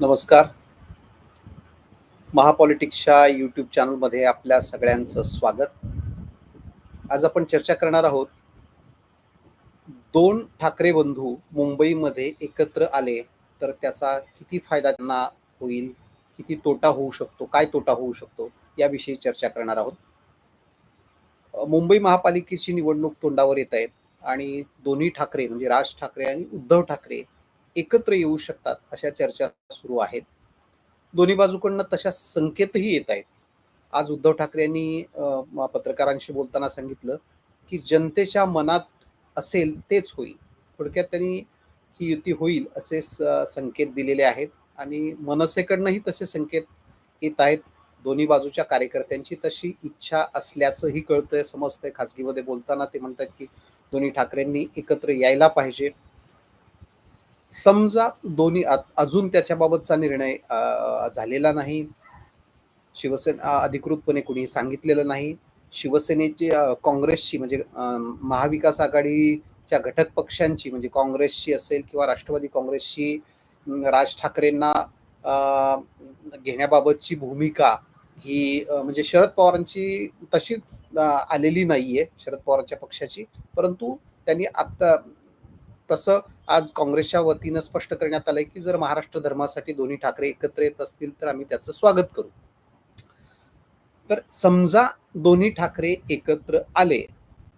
नमस्कार. महापॉलिटिक्सच्या यूट्यूब चॅनलमध्ये आपल्या सगळ्यांचं स्वागत. आज आपण चर्चा करणार आहोत दोन ठाकरे बंधू मुंबईमध्ये एकत्र आले तर त्याचा किती फायदा त्यांना होईल किती तोटा होऊ शकतो काय तोटा होऊ शकतो याविषयी चर्चा करणार आहोत. मुंबई महापालिकेची निवडणूक तोंडावर येत आहे आणि दोन्ही ठाकरे म्हणजे राज ठाकरे आणि उद्धव ठाकरे एकत्र येऊ शकतात अशा चर्चा सुरू आहेत. दोन्ही बाजूकडनं तशा संकेतही येत आहेत. आज उद्धव ठाकरे यांनी पत्रकारांशी बोलताना सांगितलं की जनतेच्या मनात असेल तेच होईल. थोडक्यात त्यांनी ही युती होईल असे स- संकेत दिलेले आहेत आणि मनसेकडनंही तसे संकेत येत आहेत. दोन्ही बाजूच्या कार्यकर्त्यांची तशी इच्छा असल्याचंही कळतंय समजतंय. खासगीमध्ये बोलताना ते म्हणतात की दोन्ही ठाकरेंनी एकत्र यायला पाहिजे. समजा दोन्ही अजून त्याच्याबाबतचा निर्णय झालेला नाही. शिवसेना अधिकृतपणे कुणी सांगितलेलं नाही. शिवसेनेची काँग्रेसची म्हणजे महाविकास आघाडीच्या घटक पक्षांची म्हणजे काँग्रेसची असेल किंवा राष्ट्रवादी काँग्रेसची राज ठाकरेंना घेण्याबाबतची भूमिका ही म्हणजे शरद पवारांची तशी आलेली आलेली नाहीये शरद पवारांच्या पक्षाची. परंतु त्यांनी आता तसं आज काँग्रेसच्या वतीनं स्पष्ट करण्यात आलंय की जर महाराष्ट्र धर्मासाठी दोन्ही ठाकरे एकत्र येत असतील तर आम्ही त्याचं स्वागत करू. तर समजा दोन्ही ठाकरे एकत्र आले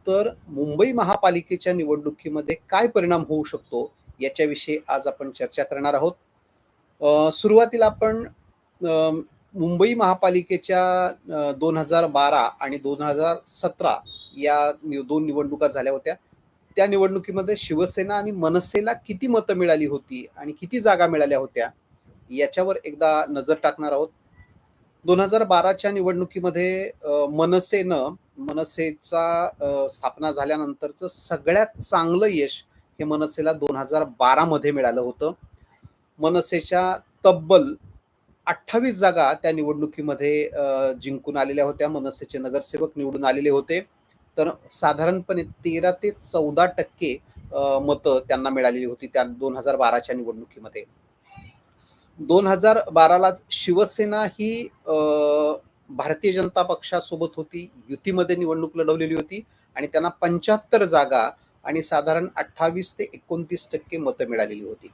तर मुंबई महापालिकेच्या निवडणुकीमध्ये काय परिणाम होऊ शकतो याच्याविषयी आज आपण चर्चा करणार आहोत. सुरुवातीला आपण मुंबई महापालिकेच्या दोन हजार बारा आणि दोन हजार सतरा या दोन निवडणुका झाल्या होत्या. त्या निवडणुकीमध्ये शिवसेना आणि मनसेला किती मतं मिळाली होती आणि किती जागा मिळाल्या होत्या याच्यावर एकदा नजर टाकणार आहोत. दोन हजार बाराच्या निवडणुकीमध्ये मनसेनं मनसेचा स्थापना झाल्यानंतरचं सगळ्यात चांगलं यश हे मनसेला दोन हजार बारामध्ये मिळालं होतं. मनसेच्या तब्बल अठ्ठावीस जागा त्या निवडणुकीमध्ये जिंकून आलेल्या होत्या. मनसेचे नगरसेवक निवडून आलेले होते. तर साधारणपणे तेरा ते चौदा टक्के मतं त्यांना मिळालेली होती त्या दोन हजार बाराच्या निवडणुकीमध्ये. दोन हजार बाराला शिवसेना ही भारतीय जनता पक्षासोबत होती युतीमध्ये निवडणूक लढवलेली होती आणि त्यांना पंच्याहत्तर जागा आणि साधारण अठ्ठावीस ते एकोणतीस टक्के मतं मिळालेली होती.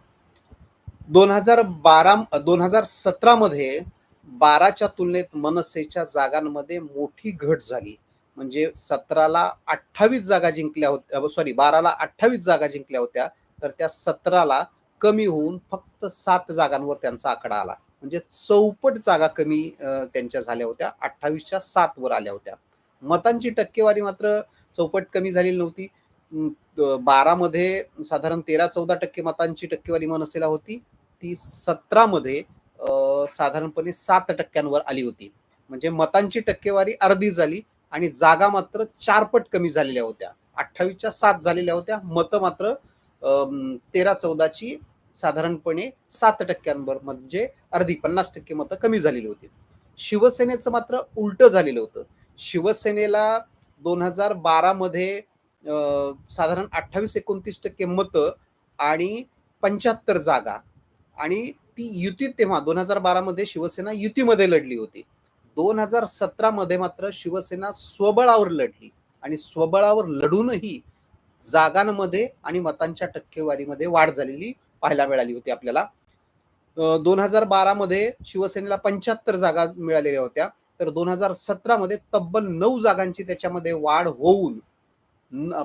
दोन हजार बारा दोन हजार सतरामध्ये बाराच्या तुलनेत मनसेच्या जागांमध्ये मोठी घट झाली. म्हणजे सतराला अठ्ठावीस जागा जिंकल्या होत्या सॉरी बाराला अठ्ठावीस जागा जिंकल्या होत्या तर त्या सतराला कमी होऊन फक्त सात जागांवर त्यांचा आकडा आला. म्हणजे चौपट जागा कमी त्यांच्या झाल्या होत्या अठ्ठावीसच्या सात वर आल्या होत्या. मतांची टक्केवारी मात्र चौपट कमी झालेली नव्हती. बारामध्ये साधारण तेरा चौदा टक्के मतांची टक्केवारी मनसेला होती. ती सतरामध्ये साधारणपणे सात टक्क्यांवर आली होती. म्हणजे मतांची टक्केवारी अर्धी झाली. आणि जागा मात्र चारपट कमी झालेल्या होत्या. अठ्ठावीसच्या सात झालेल्या होत्या. मतं मात्र तेरा चौदाची साधारणपणे सात टक्क्यांवर म्हणजे अर्धी पन्नास टक्के मतं कमी झालेली होती. शिवसेनेचं मात्र उलटं झालेलं होतं. शिवसेनेला दोन हजार बारामध्ये साधारण अठ्ठावीस एकोणतीस टक्के मतं आणि पंच्याहत्तर जागा. आणि ती युती तेव्हा दोन हजार बारामध्ये शिवसेना युतीमध्ये लढली होती. दोन हजार सतरामध्ये मात्र शिवसेना स्वबळावर लढली आणि स्वबळावर लढूनही जागांमध्ये आणि मतांच्या टक्केवारीमध्ये वाढ झालेली पाहायला मिळाली होती आपल्याला. दोन हजार बारा मध्ये शिवसेनेला पंच्याहत्तर जागा मिळालेल्या होत्या. तर दोन हजार सतरामध्ये तब्बल नऊ जागांची त्याच्यामध्ये वाढ होऊन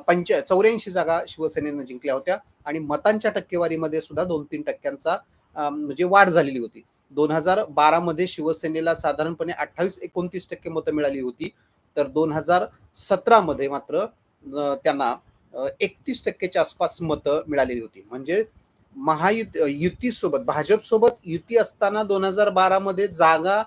पंच चौऱ्याऐंशी जागा शिवसेनेनं जिंकल्या होत्या. आणि मतांच्या टक्केवारीमध्ये सुद्धा दोन तीन टक्क्यांचा म्हणजे वाढ झालेली होती. दोन हजार बारामध्ये शिवसेनेला साधारणपणे अठ्ठावीस एकोणतीस टक्के मतं मिळाली होती. तर दोन हजार सतरामध्ये मात्र त्यांना एकतीस टक्केच्या आसपास मतं मिळालेली होती. म्हणजे महायुत युतीसोबत भाजपसोबत युती असताना दोन हजार बारामध्ये जागा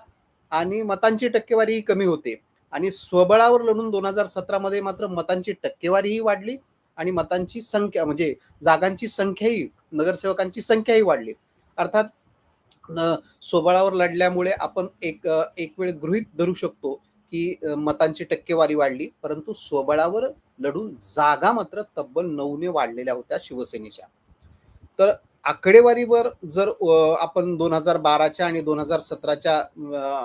आणि मतांची टक्केवारी कमी होते. आणि स्वबळावर लढून दोन हजार सतरामध्ये मात्र मतांची टक्केवारीही वाढली आणि मतांची संख्या म्हणजे जागांची संख्याही नगरसेवकांची संख्याही वाढली. अर्थात स्वबळावर लढल्यामुळे आपण एक एक वेळ गृहित धरू शकतो की मतांची टक्केवारी वाढली. परंतु स्वबळावर लढून जागा मात्र तब्बल नऊने वाढलेल्या होत्या शिवसेनेच्या. तर आकडेवारीवर जर आपण दोन हजार बाराच्या आणि दोन हजार सतराच्या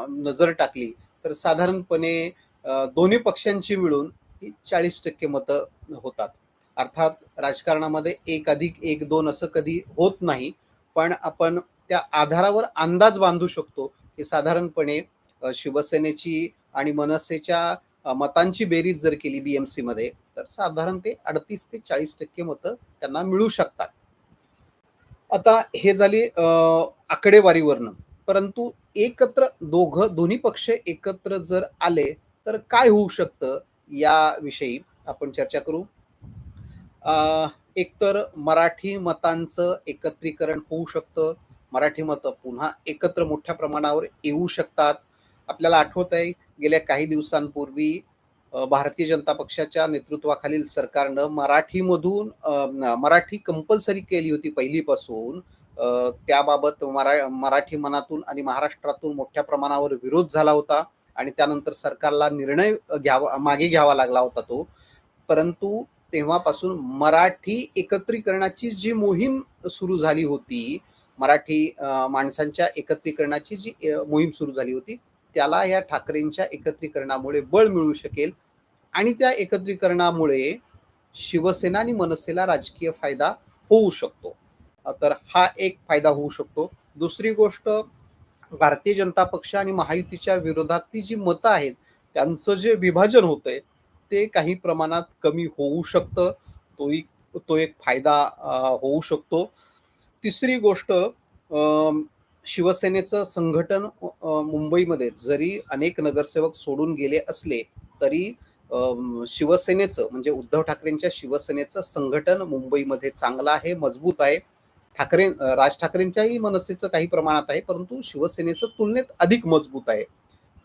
नजर टाकली तर साधारणपणे दोन्ही पक्षांची मिळून ही चाळीस टक्के मतं होतात. अर्थात राजकारणामध्ये एक अधिक एक दोन असं कधी होत नाही. पण आपण त्या आधारावर अंदाज बांधू शकतो की साधारणपणे शिवसेनेची आणि मनसेच्या मतांची बेरीज जर केली बीएमसी मध्ये तर साधारण ते अडतीस ते चाळीस टक्के मतं त्यांना मिळू शकतात. आता हे झाले आकडेवारीवरनं. परंतु एकत्र दोघं दोन्ही पक्ष एकत्र जर आले तर काय होऊ शकतं याविषयी आपण चर्चा करू. एकतर मराठी मतांचं एकत्रीकरण होऊ शकतं मराठी मतं पुन्हा एकत्र मोठ्या प्रमाणावर येऊ शकतात. आपल्याला आठवत आहे गेल्या काही दिवसांपूर्वी भारतीय जनता पक्षाच्या नेतृत्वाखालील सरकारनं मराठीमधून मराठी कंपल्सरी केली होती पहिलीपासून. त्याबाबत मरा मराठी मनातून आणि महाराष्ट्रातून मोठ्या प्रमाणावर विरोध झाला होता आणि त्यानंतर सरकारला निर्णय घ्यावा मागे घ्यावा लागला होता तो. परंतु तेव्हापासून मराठी एकत्रीकरणाची जी मोहीम सुरू झाली होती मराठी माणसांच्या एकत्रीकरणाची जी मोहीम सुरू झाली होती त्याला या ठाकरेंच्या एकत्रीकरणामुळे बळ मिळू शकेल आणि त्या एकत्रीकरणामुळे शिवसेना आणि मनसेला राजकीय फायदा होऊ शकतो. तर हा एक फायदा होऊ शकतो. दुसरी गोष्ट भारतीय जनता पक्ष आणि महायुतीच्या विरोधातली जी मतं आहेत त्यांचं जे विभाजन होतंय ते काही प्रमाणात कमी होऊ शकतं. तोही तो एक फायदा होऊ शकतो. तिसरी गोष्ट शिवसेनेचं संघटन मुंबईमध्ये जरी अनेक नगरसेवक सोडून गेले असले तरी शिवसेनेचं म्हणजे उद्धव ठाकरेंच्या शिवसेनेचं संघटन मुंबईमध्ये चांगलं आहे मजबूत आहे. ठाकरे राज ठाकरेंच्याही मनसेचं काही प्रमाणात आहे परंतु शिवसेनेचं तुलनेत अधिक मजबूत आहे.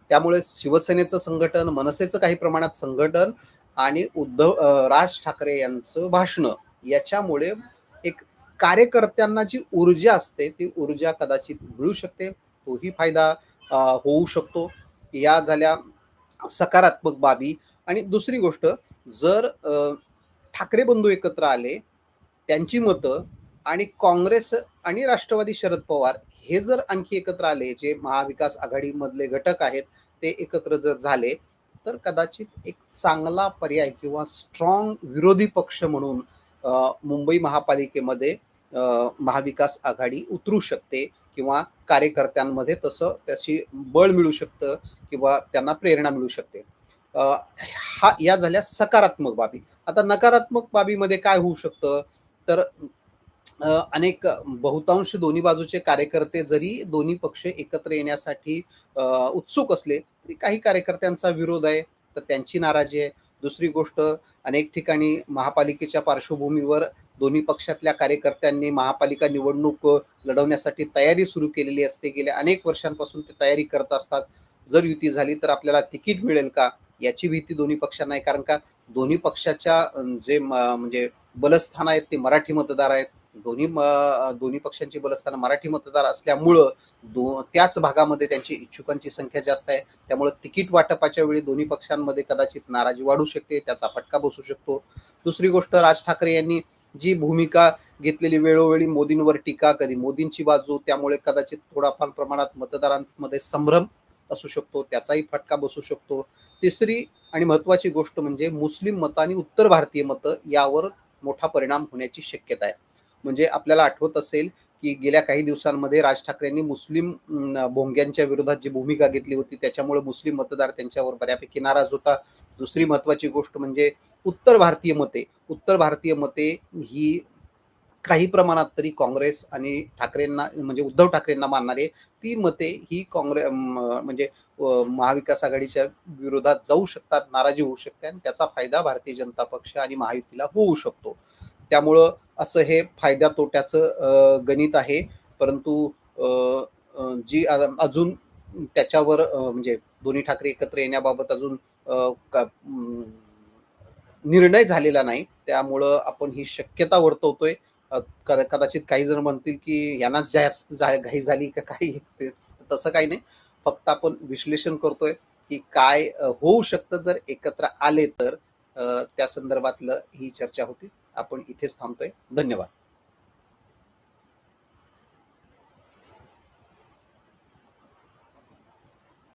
त्यामुळे शिवसेनेचं संघटन मनसेचं काही प्रमाणात संघटन आणि उद्धव राज ठाकरे यांचं भाषण याच्यामुळे एक कार्यकर्त्यांना जी ऊर्जा असते ती ऊर्जा कदाचित मिळू शकते. तोही फायदा होऊ शकतो. या झाल्या सकारात्मक बाबी. आणि दुसरी गोष्ट जर ठाकरे बंधू एकत्र आले त्यांची मतं आणि काँग्रेस आणि राष्ट्रवादी शरद पवार हे जर आणखी एकत्र आले जे महाविकास आघाडीमधले घटक आहेत ते एकत्र जर झाले तर कदाचित एक चांगला पर्याय किंवा स्ट्रॉंग विरोधी पक्ष म्हणून मुंबई महापालिकेमध्ये महाविकास आघाडी उतरू शकते किंवा कार्यकर्त्यांमध्ये तसं त्याची बळ मिळू शकतं किंवा त्यांना प्रेरणा मिळू शकते. हा या झाल्या सकारात्मक बाबी. आता नकारात्मक बाबीमध्ये काय होऊ शकतं? तर अनेक बहुतांश दोन्ही बाजूचे कार्यकर्ते जरी दोन्ही पक्ष एकत्र येण्यासाठी उत्सुक असले तरी काही कार्यकर्त्यांचा विरोध आहे तर त्यांची नाराजी आहे. दुसरी गोष्ट अनेक ठिकाणी महापालिकेच्या पार्श्वभूमीवर दोन्ही पक्षातल्या कार्यकर्त्यांनी महापालिका निवडणूक लढवण्यासाठी तयारी सुरू केलेली असते. गेल्या अनेक वर्षांपासून ते तयारी करत असतात. जर युती झाली तर आपल्याला तिकीट मिळेल का? याची भीती दोन्ही पक्षांना आहे. कारण का दोन्ही पक्षाच्या जे म्हणजे बलस्थान आहेत ते मराठी मतदार आहेत. दोन्ही दोन्ही पक्षांची बलस्थानं मराठी मतदार असल्यामुळं दो त्याच भागामध्ये त्यांची इच्छुकांची संख्या जास्त आहे. त्यामुळे तिकीट वाटपाच्या वेळी दोन्ही पक्षांमध्ये कदाचित नाराजी वाढू शकते त्याचा फटका बसू शकतो. दुसरी गोष्ट राज ठाकरे यांनी जी भूमिका घेतलेली वेळोवेळी मोदींवर टीका कधी मोदींची बाजू त्यामुळे कदाचित थोडाफार प्रमाणात मतदारांमध्ये संभ्रम असू शकतो त्याचाही फटका बसू शकतो. तिसरी आणि महत्वाची गोष्ट म्हणजे मुस्लिम मतं आणि उत्तर भारतीय मतं यावर मोठा परिणाम होण्याची शक्यता आहे. म्हणजे आपल्याला आठवत असेल की गेल्या काही दिवसांमध्ये राज ठाकरेंनी मुस्लिम भोंग्यांच्या विरोधात जी भूमिका घेतली होती त्याच्यामुळे मुस्लिम मतदार त्यांच्यावर बऱ्यापैकी नाराज होता. दुसरी महत्वाची गोष्ट म्हणजे उत्तर भारतीय मते. उत्तर भारतीय मते ही काही प्रमाणात तरी काँग्रेस आणि ठाकरेंना म्हणजे उद्धव ठाकरेंना मानणारे ती मते ही काँग्रेस म्हणजे महाविकास आघाडीच्या विरोधात जाऊ शकतात नाराजी होऊ शकते आणि त्याचा फायदा भारतीय जनता पक्ष आणि महायुतीला होऊ शकतो. त्यामुळं असं हे फायद्या तोट्याचं गणित आहे. परंतु जी अजून त्याच्यावर म्हणजे दोन्ही ठाकरे एकत्र येण्याबाबत अजून निर्णय झालेला नाही. त्यामुळं आपण ही शक्यता वर्तवतोय. कदा- कदाचित काही जण म्हणतील की यांना जास्त घाई झाली का काही तसं काही नाही. फक्त आपण विश्लेषण करतोय की काय होऊ शकतं जर एकत्र आले तर त्या संदर्भातलं ही चर्चा होती. आपण इथेच थांबतोय. धन्यवाद.